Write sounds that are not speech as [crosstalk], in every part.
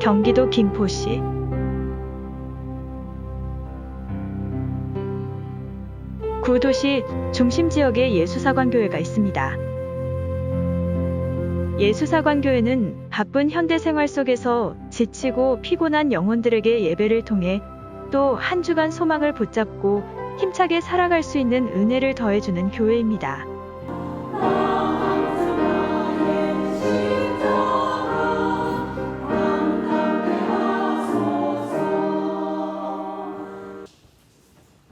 경기도 김포시 구도시 중심 지역에 예수사관교회가 있습니다. 예수사관교회는 바쁜 현대 생활 속에서 지치고 피곤한 영혼들에게 예배를 통해 또 한 주간 소망을 붙잡고 힘차게 살아갈 수 있는 은혜를 더해주는 교회입니다.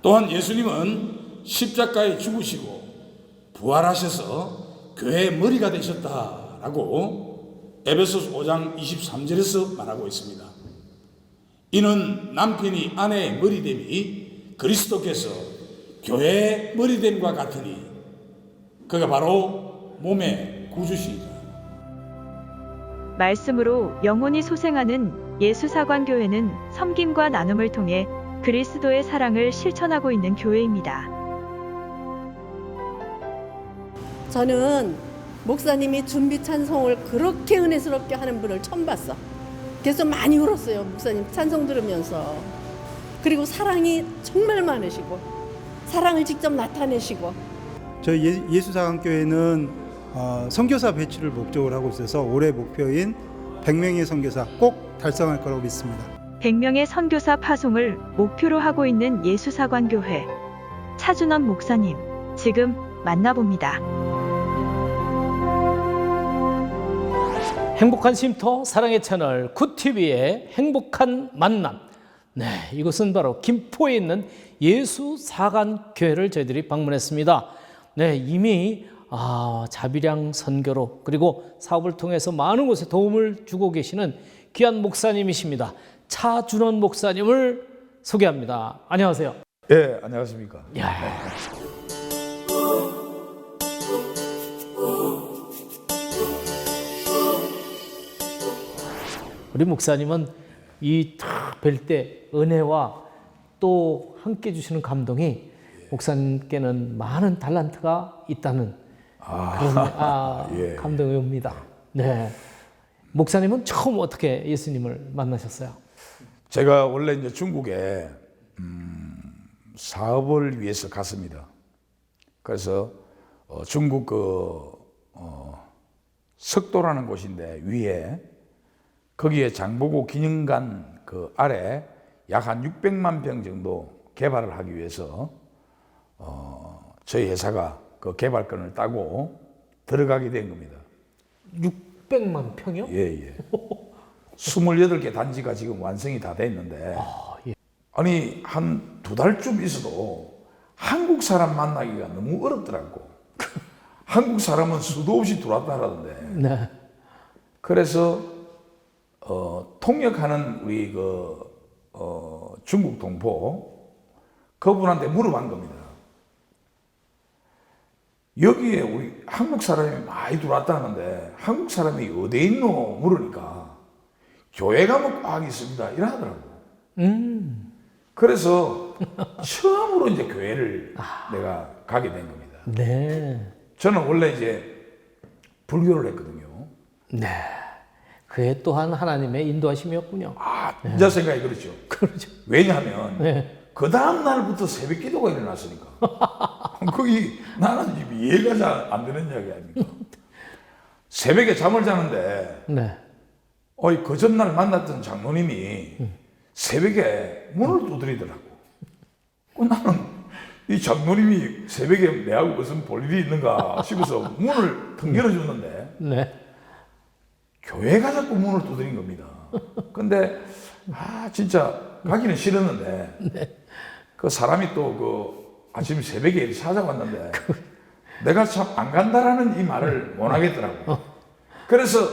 또한 예수님은 십자가에 죽으시고 부활하셔서 교회의 머리가 되셨다라고 에베소서 5장 23절에서 말하고 있습니다. 이는 남편이 아내의 머리됨이 그리스도께서 교회의 머리됨과 같으니 그가 바로 몸의 구주시이다. 말씀으로 영혼이 소생하는 예수사관교회는 섬김과 나눔을 통해 그리스도의 사랑을 실천하고 있는 교회입니다. 저는 목사님이 준비 찬송을 그렇게 은혜스럽게 하는 분을 처음 봤어. 그래서 많이 울었어요. 목사님 찬송 들으면서. 그리고 사랑이 정말 많으시고 사랑을 직접 나타내시고 저희 예- 예수사관교회는 어, 선교사 배출을 목적으로 하고 있어서 올해 목표인 100명의 선교사 꼭 달성할 거라고 믿습니다. 100명의 선교사 파송을 목표로 하고 있는 예수사관교회 차준원 목사님 지금 만나봅니다. 행복한 쉼터 사랑의 채널 굿TV의 행복한 만남. 네, 이곳은 바로 김포에 있는 예수 사관 교회를 저희들이 방문했습니다. 네, 이미 아, 자비량 선교로 그리고 사업을 통해서 많은 곳에 도움을 주고 계시는 귀한 목사님이십니다. 차준원 목사님을 소개합니다. 안녕하세요. 예, 안녕하십니까. 야, 우리 목사님은 이탁뵐때 은혜와 또 함께 주시는 감동이 목사님께는 많은 달란트가 있다는 그런 아, [laughs] 예. 감동이 옵니다. 네. 목사님은 처음 어떻게 예수님을 만나셨어요? 제가 원래 이제 중국에 음, 사업을 위해서 갔습니다. 그래서 어, 중국 그 어, 석도라는 곳인데 위에 거기에 장보고 기념관 그 아래 약 한 600만 평 정도 개발을 하기 위해서 어, 저희 회사가 그 개발권을 따고 들어가게 된 겁니다. 600만 평이요? 예, 예. 28개 단지가 지금 완성이 다 됐는데 아니 한 두 달쯤 있어도 한국 사람 만나기가 너무 어렵더라고. [laughs] 한국 사람은 수도 없이 들어왔다 하던데. 네. 그래서 어, 통역하는 우리 그 어, 중국 동포 그분한테 물어본 겁니다. 여기에 우리 한국 사람이 많이 들어왔다 하는데 한국 사람이 어디에 있노 물으니까 교회 가면 꽉 있습니다 이러더라고. 음. 그래서 처음으로 이제 교회를 내가 가게 된 겁니다. 네. 저는 원래 이제 불교를 했거든요. 네. 그에 또한 하나님의 인도하심이었군요. 아, 이제 생각이 그렇죠. [laughs] 그렇죠. 왜냐하면 네. 그 다음 날부터 새벽 기도가 일어났으니까. [laughs] 거기 나는 이해가 잘 안 되는 이야기 아닙니까? [laughs] 새벽에 잠을 자는데, 네. 어이, 그 전날 만났던 장로님이 새벽에 문을 두드리더라고. 그 나는 이 장로님이 새벽에 내하고 무슨 볼 일이 있는가 싶어서 문을 腾열어줬는데, 네. 교회가 자꾸 문을 두드린 겁니다. 근데 아 진짜 가기는 싫었는데 그 사람이 또 그 아침 새벽에 찾아왔는데 내가 참 안 간다라는 이 말을 못 하겠더라고. 그래서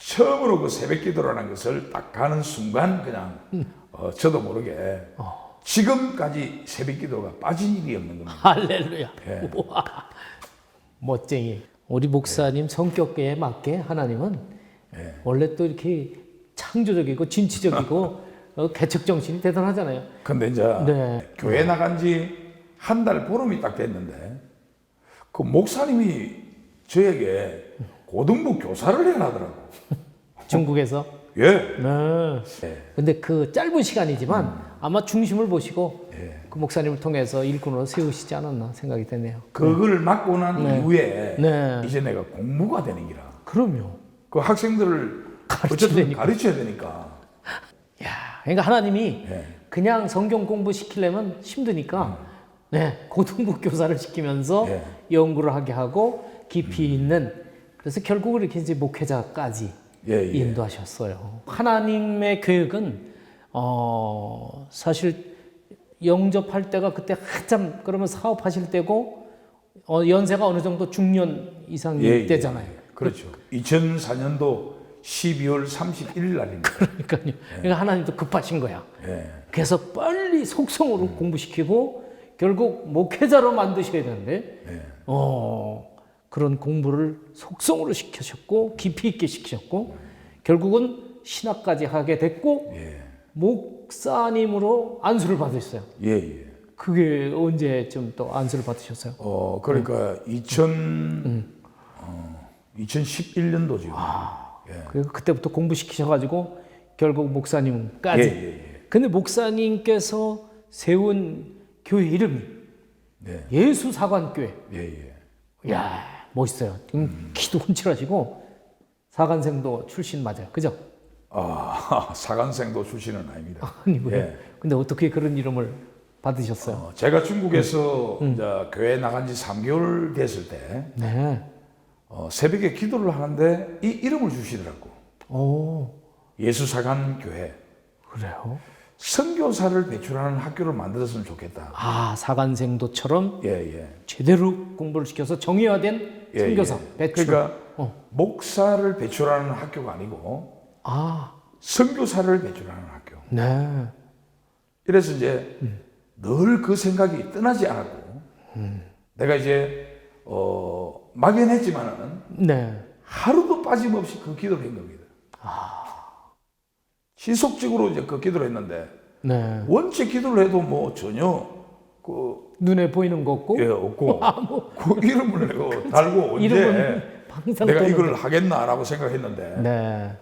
처음으로 그 새벽 기도라는 것을 딱 가는 순간 그냥 어, 저도 모르게 지금까지 새벽 기도가 빠진 일이 없는 겁니다. 할렐루야. 예. 우와. 멋쟁이. 우리 목사님 성격에 맞게 하나님은 예. 원래 또 이렇게 창조적이고 진취적이고 어, 개척 정신이 대단하잖아요. 근데 이제 네. 교회 나간 지 한 달 보름이 딱 됐는데 그 목사님이 저에게 고등부 교사를 해라더라고. [laughs] 중국에서 예. 네. 근데 그 짧은 시간이지만 아마 중심을 보시고 그 목사님을 통해서 일꾼으로 세우시지 않았나 생각이 되네요. 그걸 맡고 난 이후에 네. 이제 내가 공부가 되는 기라. 그럼요. 그 학생들을 가르쳐야 어쨌든 되니까. 가르쳐야 되니까. 야, 그러니까 하나님이 네. 그냥 성경 공부 시키려면 힘드니까 네, 고등부 교사를 시키면서 네. 연구를 하게 하고 깊이 있는 그래서 결국은 이렇게 이제 목회자까지 예, 예. 인도하셨어요. 하나님의 계획은 어, 사실 영접할 때가 그때 한참 그러면 사업하실 때고 어, 연세가 어느 정도 중년 이상일 예, 예. 때잖아요. 그렇죠. 2004년도 12월 31일 날입니다. [laughs] 그러니까요. 그러니까 하나님도 급하신 거야. 예. 그래서 빨리 속성으로 공부시키고 결국 목회자로 만드셔야 되는데 예. 어, 그런 공부를 속성으로 시키셨고 깊이 있게 시키셨고 결국은 신학까지 하게 됐고 예. 목사님으로 안수를 받으셨어요. 예, 예. 그게 언제쯤 또 안수를 받으셨어요? 어, 그러니까 2000, 음. 어, 2011년도죠. 예. 그리고 그때부터 공부시키셔가지고 결국 목사님까지. 예, 예, 예. 근데 목사님께서 세운 교회 이름이 네. 예수사관교회. 예, 예. 이야 멋있어요. 지금 키도 훔칠하시고 사관생도 출신 맞아요. 그죠? 아, [laughs] 사관생도 출신은 아닙니다. 아니고요. 예. 근데 어떻게 그런 이름을 받으셨어요? 어, 제가 중국에서 음. 이제 교회 나간 지 3개월 됐을 때 네. 어, 새벽에 기도를 하는데 이 이름을 주시더라고. 오 예수사관 교회. 그래요? 선교사를 배출하는 학교를 만들었으면 좋겠다. 아 사관생도처럼 예, 예. 제대로 공부를 시켜서 정의화된 예, 선교사 예. 배출. 그러니까 어. 목사를 배출하는 학교가 아니고 아 선교사를 배출하는 학교. 네. 이래서 이제 늘그 생각이 떠나지 않았고 내가 이제 어, 막연했지만은 네. 하루도 빠짐없이 그 기도를 한 겁니다. 지속적으로 이제 그 기도를 했는데 네. 원체 기도를 해도 뭐 전혀 그 눈에 보이는 거 없고 예, 없고 [laughs] 그 이름을 내가 달고 언제 이름은 항상 내가. 이걸 하겠나라고 생각했는데 네.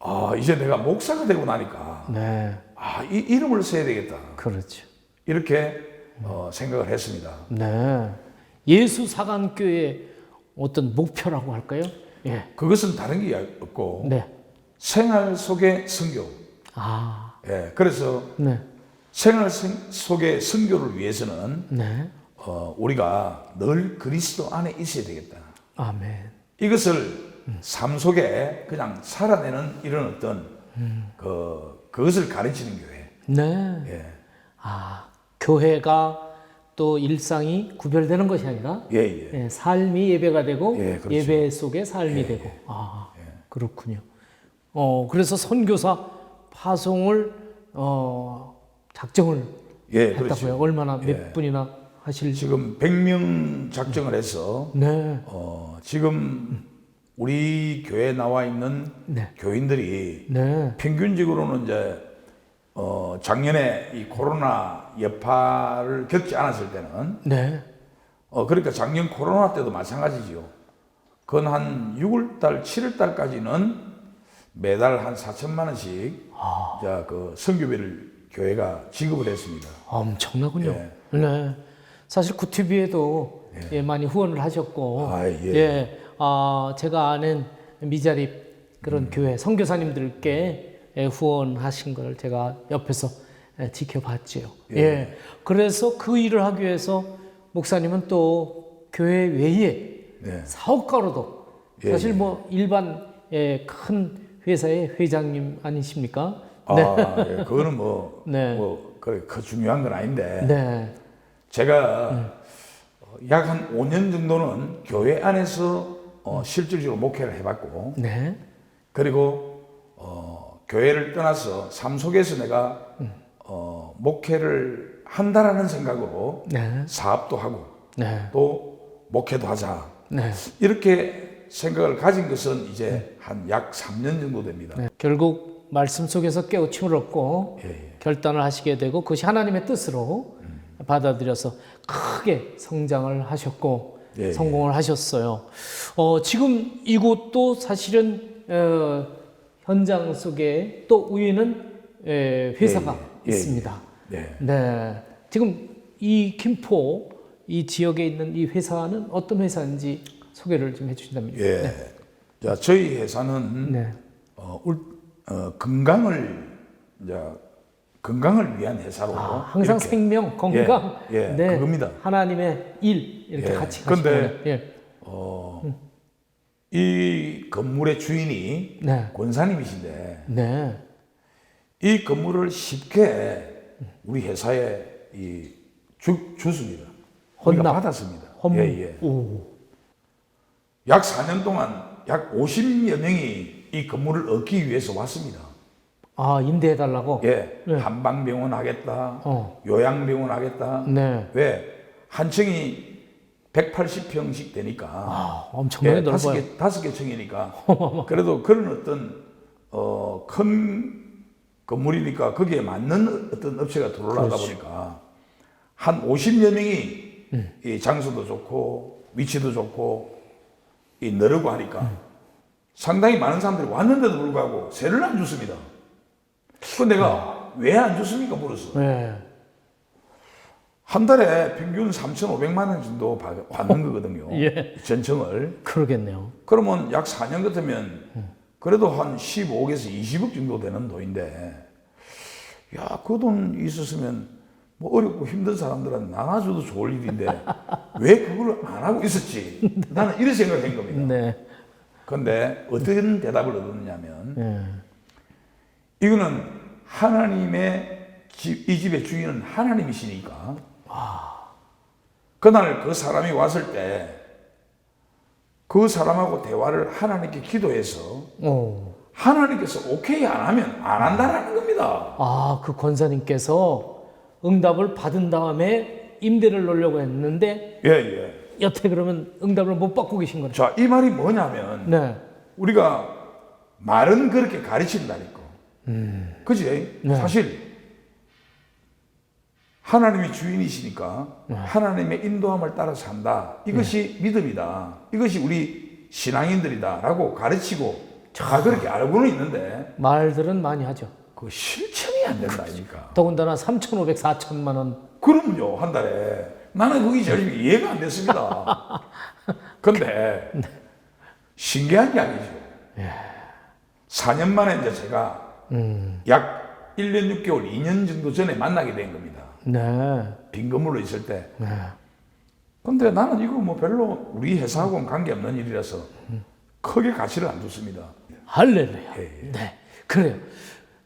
아 이제 내가 목사가 되고 나니까 네. 아 이 이름을 써야 되겠다 그렇죠. 이렇게 어, 생각을 했습니다. 네. 예수 사관교의 어떤 목표라고 할까요? 예. 그것은 다른 게 없고 네. 생활 속의 선교. 아. 예, 그래서 네. 생활 생- 속의 선교를 위해서는 네. 어, 우리가 늘 그리스도 안에 있어야 되겠다. 아멘. 이것을 삶 속에 그냥 살아내는 이런 어떤 그 그것을 가르치는 교회. 네. 예, 아, 교회가 또 일상이 구별되는 것이 아니라 예, 예. 예, 삶이 예배가 되고 예, 그렇죠. 예배 속에 삶이 되고 아 그렇군요. 어 그래서 선교사 파송을 어 작정을 예, 했다고요. 그렇죠. 얼마나 몇 예. 분이나 하실? 지금 100명 작정을 해서 네, 어, 지금 우리 교회에 나와 있는 네. 교인들이 네, 평균적으로는 이제 어, 작년에 이 코로나 여파를 겪지 않았을 때는 네, 어, 그러니까 작년 코로나 때도 마찬가지지요. 그건 한 6월 달, 7월 달까지는 매달 한 4천만 원씩 아. 자, 그 성교비를 교회가 지급을 했습니다. 엄청나군요. 예. 네, 사실 구티비에도 예, 많이 후원을 하셨고, 아, 예. 아, 제가 아는 미자립 그런 교회 선교사님들께 예, 후원하신 걸 제가 옆에서 예, 지켜봤지요. 예. 그래서 그 일을 하기 위해서 목사님은 또 교회 외에 네. 사업가로도 예, 사실 예. 뭐 일반 예, 큰 회사의 회장님 아니십니까? 아, 예, 그거는 뭐, [laughs] 네. 뭐, 그래, 그 중요한 건 아닌데. 네. 제가 약 한 5년 정도는 교회 안에서 어, 실질적으로 목회를 해봤고, 네. 그리고 어, 교회를 떠나서 삶 속에서 내가 어, 목회를 한다라는 생각으로 네. 사업도 하고 네. 또 목회도 하자 네. 이렇게 생각을 가진 것은 이제 한 약 3년 정도 됩니다. 네. 결국 말씀 속에서 깨우침을 얻고 예, 예. 결단을 하시게 되고 그것이 하나님의 뜻으로 받아들여서 크게 성장을 하셨고 예, 예. 성공을 하셨어요. 어, 지금 이곳도 사실은 어, 현장 속에 또 위에는 에, 회사가 예, 예, 있습니다. 네. 네. 지금 이 김포 이 지역에 있는 이 회사는 어떤 회사인지 소개를 좀 해주신다면요. 예. 자, 저희 회사는 네. 어, 울, 어, 건강을 이제 건강을 위한 회사로 아, 항상 이렇게. 생명, 건강, 예, 예, 그겁니다. 하나님의 일 이렇게 예, 같이 가시는 예. 이 건물의 주인이 네. 권사님이신데 네. 이 건물을 쉽게 우리 회사에 이 주, 주습니다. 우리가 헌납. 받았습니다. 헌문. 예, 예. 오. 약 4년 동안 약 50여 명이 이 건물을 얻기 위해서 왔습니다. 아, 임대해 달라고? 예, 네. 한방병원 하겠다, 어. 요양병원 하겠다. 네. 왜? 한 층이 180평씩 되니까. 아, 엄청나게 예, 다섯 넓어요. 개, 다섯 개 층이니까. [laughs] 그래도 그런 어떤, 어, 큰 건물이니까 거기에 맞는 어떤 업체가 들어오다 그렇지. 보니까 한 50여 명이 음. 이 장소도 좋고 위치도 좋고 이 너르고 하니까 음. 상당히 많은 사람들이 왔는데도 불구하고 세를 안 줬습니다. 그 내가 왜안 줬습니까? 물었어. 네. 한 달에 평균 3,500만 원 정도 받- 받는 거거든요. [laughs] 예. 전청을. 그러겠네요. 그러면 약 4년 같으면 그래도 한 15억에서 20억 정도 되는 돈인데, 야, 그 돈 있었으면 뭐 어렵고 힘든 사람들한테 나눠줘도 좋을 일인데, 왜 그걸 안 하고 있었지? 나는 이런 생각을 한 겁니다. [laughs] 네. 근데 어떤 대답을 얻었냐면, 네. 이거는 하나님의 집, 이 집의 주인은 하나님이시니까 그날 그 사람이 왔을 때 그 사람하고 대화를 하나님께 기도해서 오. 하나님께서 오케이 안 하면 안 한다라는 겁니다. 아, 그 권사님께서 응답을 받은 다음에 임대를 놓으려고 했는데 예, 예. 여태 그러면 응답을 못 받고 계신 거죠. 자, 이 말이 뭐냐면 네. 우리가 말은 그렇게 가르친다니까. 그지? 네. 사실 하나님이 주인이시니까 네. 하나님의 인도함을 따라 산다. 이것이 믿음이다. 이것이 우리 신앙인들이다라고 가르치고 다 그렇게 알고는 있는데 말들은 많이 하죠. 그 실천이 안 된다 아닙니까? 더군다나 3,500, 4천만 원. 그러면요 한 달에 나는 그게 제일 이해가 안 됐습니다. 근데 신기한 이야기죠. 4년 만에 이제 제가 약 1년 6개월, 2년 정도 전에 만나게 된 겁니다. 네. 빈 건물로 있을 때. 네. 근데 나는 이거 뭐 별로 우리 회사하고는 관계없는 일이라서 크게 가치를 안 줬습니다. 할렐루야. 예, 예. 네. 그래요.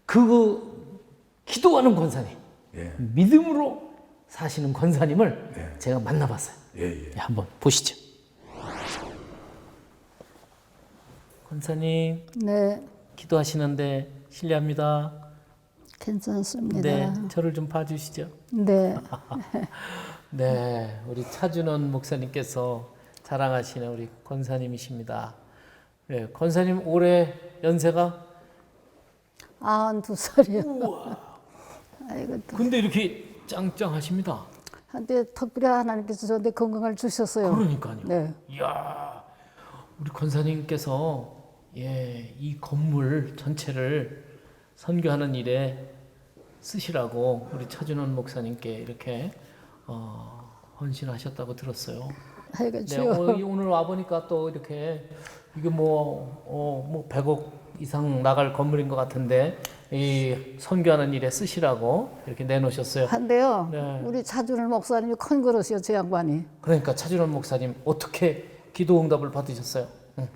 그거 기도하는 권사님. 예. 믿음으로 사시는 권사님을 예. 제가 만나봤어요. 예, 예. 네, 한번 보시죠. 권사님 네, 기도하시는데 실례합니다. 괜찮습니다. 네, 저를 좀 봐주시죠. 네, [laughs] 네, 우리 차준원 목사님께서 자랑하시는 우리 권사님이십니다. 네, 권사님 올해 연세가 아흔 두 살이요. 아이고, 또 근데 이렇게 짱짱하십니다. 한때 특별히 하나님께서 저한테 건강을 주셨어요. 그러니까요. 네, 이야, 우리 권사님께서 예, 이 건물 전체를 선교하는 일에 쓰시라고 우리 차준원 목사님께 이렇게 어, 헌신하셨다고 들었어요. 네. 어, 이 오늘 와 보니까 또 이렇게 이게 뭐, 어, 뭐 100억 이상 나갈 건물인 것 같은데 이 선교하는 일에 쓰시라고 이렇게 내놓으셨어요. 한데요, 네. 우리 차준을 목사님이 큰 그릇이요, 제 양반이. 그러니까 차준원 목사님 어떻게 기도 응답을 받으셨어요? 응.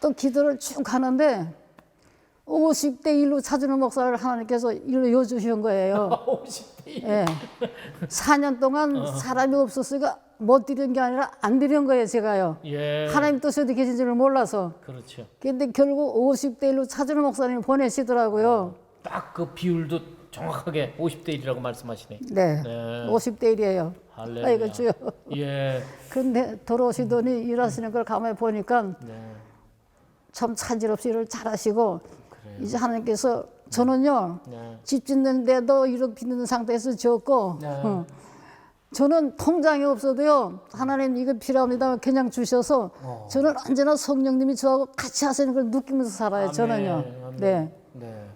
또 기도를 쭉 하는데 50대 1로 차준을 목사를 하나님께서 일로 여주신 거예요. [laughs] 50대 예. 4년 동안 사람이 없었으니까 못 드린 게 아니라 안 드린 거예요, 제가요. 예. 하나님 뜻이 어디 계신지를 몰라서. 그렇죠. 근데 결국 50대 1로 차준을 목사님이 보내시더라고요. 딱 그 비율도 정확하게 50대 1이라고 말씀하시네. 네. 네. 50대 1이에요. 할렐루야. 아이고 주여. 예. 근데 들어오시더니 일하시는 걸 가만히 보니까 네. 참 차질 없이 일을 잘하시고 이제 하나님께서 저는요 네. 집 짓는데도 이렇게 있는 상태에서 지었고 네. 어, 저는 통장이 없어도요 하나님 이거 필요합니다 그냥 주셔서 저는 언제나 성령님이 저하고 같이 하시는 걸 느끼면서 살아요 저는요 아멘. 네 네.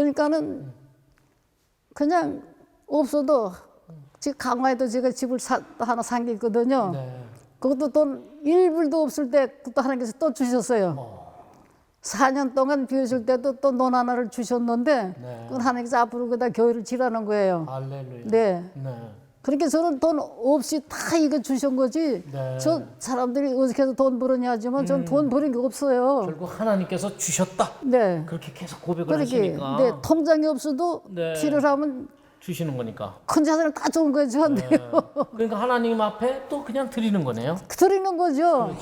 그러니까는 그냥 없어도 지금 강화에도 제가 집을 사, 하나 산 게 있거든요 네. 그것도 돈 1불도 없을 때 그것도 하나님께서 또 주셨어요. 4년 동안 비우실 때도 또 논 하나를 주셨는데 네. 그건 하나님께서 앞으로 그다 교회를 지라는 거예요. 할렐루야. 네. 네. 그렇게 저는 돈 없이 다 이거 주신 거지. 네. 저 사람들이 어떻게 해서 돈 벌었냐 하지만 전돈 버린 게 없어요. 결국 하나님께서 주셨다. 네. 그렇게 계속 고백을 그렇게 하시니까 네, 통장이 없어도 네. 필요하면 주시는 거니까. 큰 자산을 다 좋은 거예요 저한테. 그러니까 하나님 앞에 또 그냥 드리는 거네요. 드리는 거죠.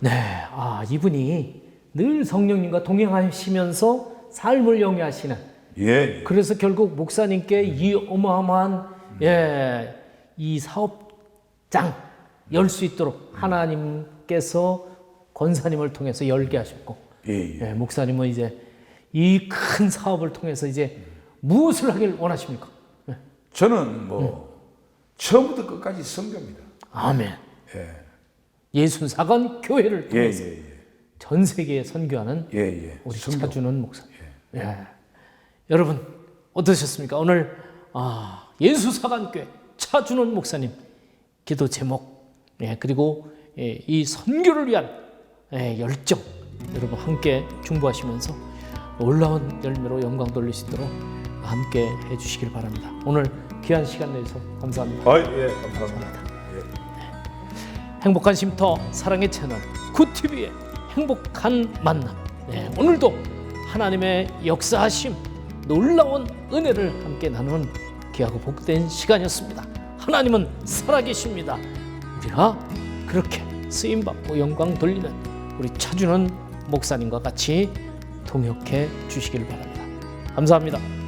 네, 아 이분이 늘 성령님과 동행하시면서 삶을 영위하시는. 예. 그래서 결국 목사님께 이 어마어마한 예, 이 사업장 열 수 있도록 하나님께서 권사님을 통해서 열게 하셨고, 예, 예. 예, 목사님은 이제 이 큰 사업을 통해서 이제 무엇을 하길 원하십니까? 예. 저는 뭐 처음부터 끝까지 선교입니다. 아멘. 예. 예순 사관 교회를 예, 통해서 예, 예. 전 세계에 선교하는 예, 예. 우리 선교. 차주는 목사님. 예. 여러분 어떠셨습니까? 오늘 아, 예수사관교회 차주는 목사님 기도 제목 예, 그리고 예, 이 선교를 위한 예, 열정 여러분 함께 중보하시면서 놀라운 열매로 영광 돌릴 수 있도록 함께 해주시길 바랍니다. 오늘 귀한 시간 내주셔서 감사합니다. 아, 예, 감사합니다. 예. 행복한 쉼터 사랑의 채널 굿TV의 행복한 만남 네, 오늘도 하나님의 역사하심 놀라운 은혜를 함께 나누는 귀하고 복된 시간이었습니다. 하나님은 살아계십니다. 우리가 그렇게 쓰임받고 영광 돌리는 우리 차주는 목사님과 같이 동역해 주시길 바랍니다. 감사합니다